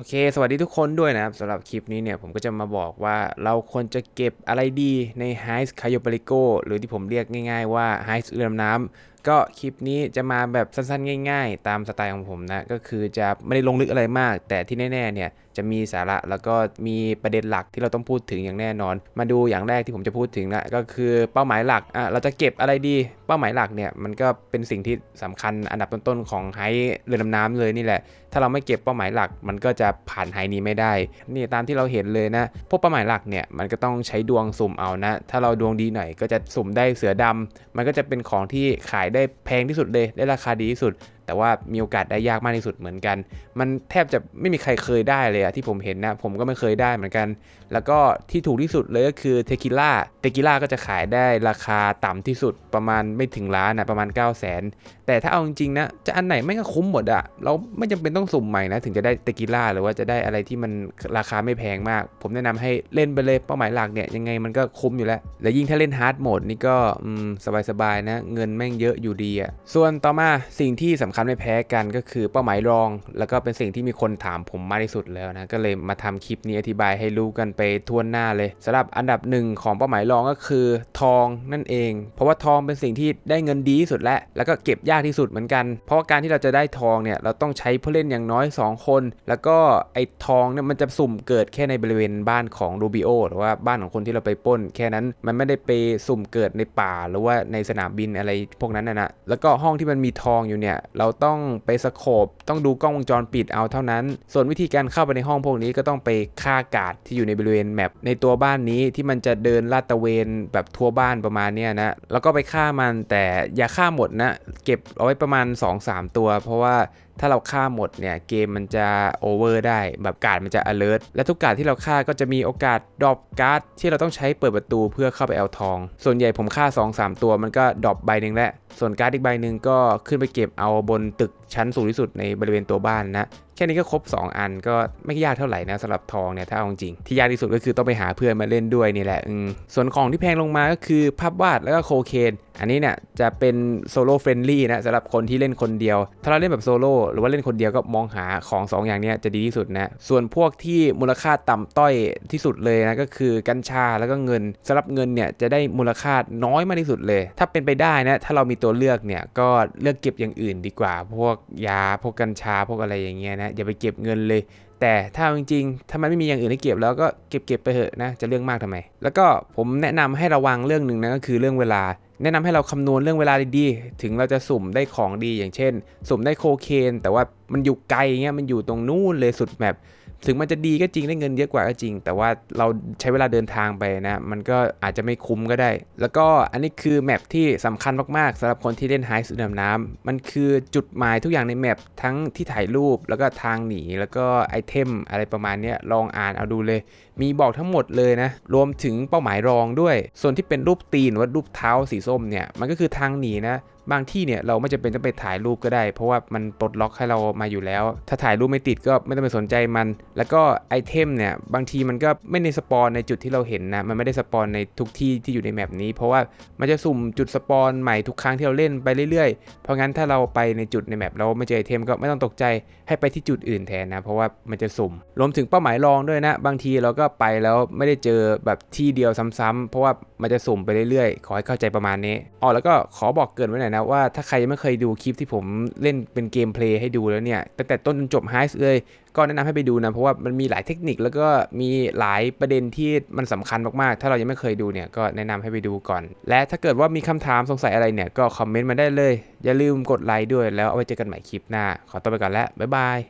โอเค สวัสดีทุกคนด้วยนะครับสำหรับคลิปนี้เนี่ยผมก็จะมาบอกว่าเราควรจะเก็บอะไรดีใน h i ์คา y o ป a ริโกหรือที่ผมเรียกง่ายๆว่า h i ์เรือดำน้ำ ก็คลิปนี้จะมาแบบสั้นๆ ง่าย ๆ ตามสไตล์ของผมนะ ก็คือจะไม่ได้ลงลึกอะไรมาก แต่ที่แน่ๆเนี่ยจะมีสาระแล้วก็มีประเด็นหลักที่เราต้องพูดถึงอย่างแน่นอน มาดูอย่างแรกที่ผมจะพูดถึงนะก็คือเป้าหมายหลักอะเราจะเก็บอะไรดี เป้าหมายหลักเนี่ยมันก็เป็นสิ่งที่สำคัญอันดับต้นๆของไฮเรือดำน้ำเลยนี่แหละ ถ้าเราไม่เก็บเป้าหมายหลัก มันก็จะผ่านไฮนี้ไม่ได้ นี่ตามที่เราเห็นเลยนะพวกเป้าหมายหลักเนี่ยมันก็ต้องใช้ดวงสุ่มเอานะ ถ้าเราดวงดีหน่อยก็จะสุ่มได้เสือดำมันก็จะเป็นของที่ขายได้แพงที่สุดเลย ได้ราคาดีที่สุด แต่ว่ามีโอกาสได้ยากมากที่สุดเหมือนกัน มันแทบจะไม่มีใครเคยได้เลยอะที่ผมเห็นนะ ผมก็ไม่เคยได้เหมือนกัน แล้วก็ที่ถูกที่สุดเลยก็คือเทคิล่าเทคิล่าก็จะขายได้ราคาต่ำที่สุดประมาณไม่ถึงล้านนะประมาณ 9 0 0 0 0นแต่ถ้าเอาจริงๆนะจะอันไหนไม่ก็คุ้มหมดอะเราไม่จำเป็นต้องสุ่มใหม่นะถึงจะได้เตกิล่าหรือว่าจะได้อะไรที่มันราคาไม่แพงมาก ผมแนะนำให้เล่นไปเลยเป้าหมายหลักเนี่ยยังไงมันก็คุ้มอยู่แล้ว และยิ่งถ้าเล่นฮาร์ดโหมดนี่ก็สบายๆนะเงินแม่งเยอะอยู่ดีอะส่วนต่อมาสิ่งที่สำคัญไม่แพ้กันก็คือเป้าหมายรอง แล้วก็เป็นสิ่งที่มีคนถามผมมากที่สุดแล้วนะ ก็เลยมาทำคลิปนี้อธิบายให้รู้กันไปทั่วหน้าเลยสำหรับอันดับหนึ่งของเป้าหมายรองก็คือทองนั่นเอง เพราะว่าทองเป็นสิ่งที่ได้เงินดีที่สุดและ แล้วก็เก็บยากที่สุดเหมือนกัน เพราะว่าการที่เราจะได้ทองเนี่ยเราต้องใช้ผู้เล่นอย่างน้อย 2 คน แล้วก็ไอ้ทองเนี่ยมันจะสุ่มเกิดแค่ในบริเวณบ้านของรูบิโอหรือว่าบ้านของคนที่เราไปป้น แค่นั้นมันไม่ได้ไปสุ่มเกิดในป่าหรือว่าในสนามบินอะไรพวกนั้นนะนะแล้วก็ห้องที่มันมีทองอยู่เนี่ยเราต้องไปสโคบต้องดูกล้องวงจรปิดเอาเท่านั้น ส่วนวิธีการเข้าไปในห้องพวกนี้ก็ต้องไปฆ่ากาดที่อยู่ในบริเวณแมปในตัวบ้านนี้ที่มันจะเดินลาดตะเวนแบบทั่วบ้านประมาณเนี้ยนะแล้วก็ไปฆ่ามันแต่อย่าฆ่าหมดนะ เก็บเอาไว้ประมาณ 2-3 ตัว เพราะว่าถ้าเราฆ่าหมดเนี่ยเกมมันจะโอเวอร์ได้ แบบการ์ดมันจะ alert และทุกการ์ดที่เราฆ่าก็จะมีโอกาสดรอปการ์ดที่เราต้องใช้เปิดประตูเพื่อเข้าไปเอาทอง ส่วนใหญ่ผมฆ่า 2-3 ตัวมันก็ดรอปใบหนึ่งแหละส่วนการ์ดอีกใบหนึ่งก็ขึ้นไปเก็บเอาบนตึกชั้นสูงที่สุดในบริเวณตัวบ้านนะ ค่นี้ก็ครบ 2 อันก็ไม่ยากเท่าไหร่นะสำหรับทองเนี่ยถ้าเอาจริงที่ยากที่สุดก็คือต้องไปหาเพื่อนมาเล่นด้วยนี่แหละส่วนของที่แพงลงมาก็คือภาพวาดแล้วก็โคเคนอันนี้เนี่ยจะเป็นโซโล่เฟรนลี่นะสำหรับคนที่เล่นคนเดียว ถ้าเราเล่นแบบโซโล่หรือว่าเล่นคนเดียวก็มองหาของ2อย่างนี้จะดีที่สุดนะส่วนพวกที่มูลค่าต่ำต้อยที่สุดเลยนะก็คือกัญชาแล้วก็เงินสำหรับเงินเนี่ยจะได้มูลค่าน้อยมากที่สุดเลย ถ้าเป็นไปได้นะถ้าเรามีตัวเลือกเนี่ยก็เลือกเก็บอย่างอื่นดีกว่า พวกยาพวกกัญชาพวกอะไรอย่างเงี้ยนะอย่าไปเก็บเงินเลย แต่ถ้าจริงๆถ้ามันไม่มีอย่างอื่นให้เก็บแล้วก็เก็บเก็บไปเถอะนะจะเรื่องมากทำไม แล้วก็ผมแนะนำให้ระวังเรื่องหนึ่งนะก็คือเรื่องเวลา แนะนำให้เราคำนวณเรื่องเวลาดีๆ ถึงเราจะสุ่มได้ของดีอย่างเช่น สุ่มได้โคเคน แต่ว่ามันอยู่ไกลเงี้ยมันอยู่ตรงนู่นเลยสุดแมป ถึงมันจะดีก็จริงได้เงินเยอะกว่าก็จริง แต่ว่าเราใช้เวลาเดินทางไปนะ มันก็อาจจะไม่คุ้มก็ได้ แล้วก็อันนี้คือแมปที่สำคัญมากๆสำหรับคนที่เล่นไฮสุดำน้ำมันคือจุดหมายทุกอย่างในแมปทั้งที่ถ่ายรูปแล้วก็ทางหนีแล้วก็ไอเทมอะไรประมาณนี้ลองอ่านเอาดูเลย มีบอกทั้งหมดเลยนะ รวมถึงเป้าหมายรองด้วย ส่วนที่เป็นรูปตีนว่ารูปเท้าสีส้มเนี่ยมันก็คือทางหนีนะบางที่เนี่ยเราไม่จำเป็นต้องไปถ่ายรูปก็ได้ เพราะว่ามันปลดล็อกให้เรามาอยู่แล้ว ถ้าถ่ายรูปไม่ติดก็ไม่ต้องไปสนใจมัน แล้วก็ไอเทมเนี่ยบางทีมันก็ไม่ในสปอนในจุดที่เราเห็นนะมันไม่ได้สปอนในทุกที่ที่อยู่ในแมปนี้ เพราะว่ามันจะสุ่มจุดสปอนใหม่ทุกครั้งที่เราเล่นไปเรื่อยๆ เพราะงั้นถ้าเราไปในจุดในแมปเราไม่เจอไอเทมก็ไม่ต้องตกใจให้ไปที่จุดอื่นแทนนะเพราะว่ามันจะสุ่มรวมถึงเป้าหมายรองด้วยนะ บางทีเราก็ไปแล้วไม่ได้เจอแบบที่เดียวซ้ำๆเพราะว่ามันจะสุ่มไปเรื่อยๆ ขอให้เข้าใจประมาณนี้อ๋อแล้วก็ขอบอกเกินไว้หน่อยนะว่าถ้าใครยังไม่เคยดูคลิปที่ผมเล่นเป็นเกมเพลย์ให้ดูแล้วเนี่ยตั้งแต่ต้นจนจบไฮส์เลยก็แนะนำให้ไปดูนะเพราะว่ามันมีหลายเทคนิคแล้วก็มีหลายประเด็นที่มันสำคัญมากๆ ถ้าเรายังไม่เคยดูเนี่ยก็แนะนำให้ไปดูก่อน และถ้าเกิดว่ามีคำถามสงสัยอะไรเนี่ยก็คอมเมนต์มาได้เลย อย่าลืมกดไลค์ด้วยแล้วเอาไว้เจอกันใหม่คลิปหน้า ขอตัวไปก่อนแล้วบ๊ายบาย